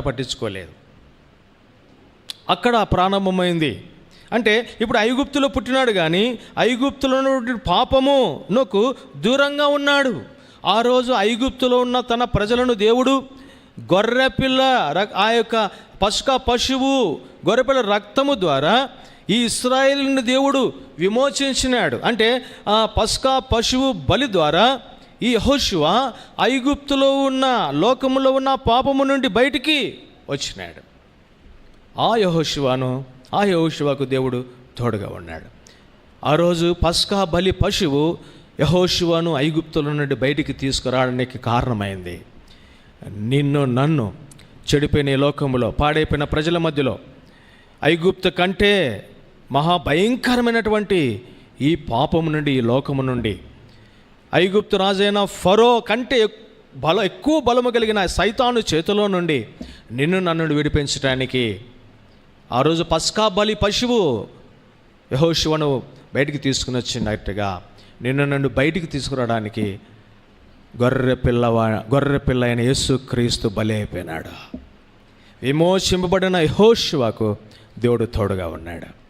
పట్టించుకోలేదు అక్కడ ప్రారంభమైంది. అంటే ఇప్పుడు ఐగుప్తులో పుట్టినాడు కానీ ఐగుప్తులో ఉన్నటువంటి పాపము నొకు దూరంగా ఉన్నాడు. ఆ రోజు ఐగుప్తులో ఉన్న తన ప్రజలను దేవుడు గొర్రెపిల్ల ఆ యొక్క పసుక పశువు గొర్రెపిల్ల రక్తము ద్వారా ఈ ఇస్రాయిల్ని దేవుడు విమోచించినాడు. అంటే ఆ పసుక పశువు బలి ద్వారా ఈ యహోశివ ఐగుప్తులో ఉన్న లోకములో ఉన్న పాపము నుండి బయటికి వచ్చినాడు. ఆ యహోశివను ఆ యహోశివకు దేవుడు తోడుగా ఉన్నాడు. ఆ రోజు పస్కా బలి పశువు యహోశివను ఐగుప్తుల నుండి బయటికి తీసుకురావడానికి కారణమైంది. నిన్ను నన్ను చెడిపోయిన ఈ లోకములో పాడైపోయిన ప్రజల మధ్యలో ఐగుప్తు కంటే మహాభయంకరమైనటువంటి ఈ పాపము నుండి ఈ లోకము నుండి ఐగుప్తు రాజైన ఫరో కంటే బల ఎక్కువ బలము కలిగిన సైతాను చేతిలో నుండి నిన్ను నన్ను విడిపించడానికి ఆ రోజు పస్కా బలి పశువు యహోశివను బయటికి తీసుకుని వచ్చినట్టుగా నిన్ను నన్ను బయటికి తీసుకురావడానికి గొర్రె పిల్లవా గొర్రె పిల్ల అయిన యేసు క్రీస్తు బలి అయిపోయినాడు. విమోచింపబడిన యహోశివకు దేవుడు తోడుగా ఉన్నాడు.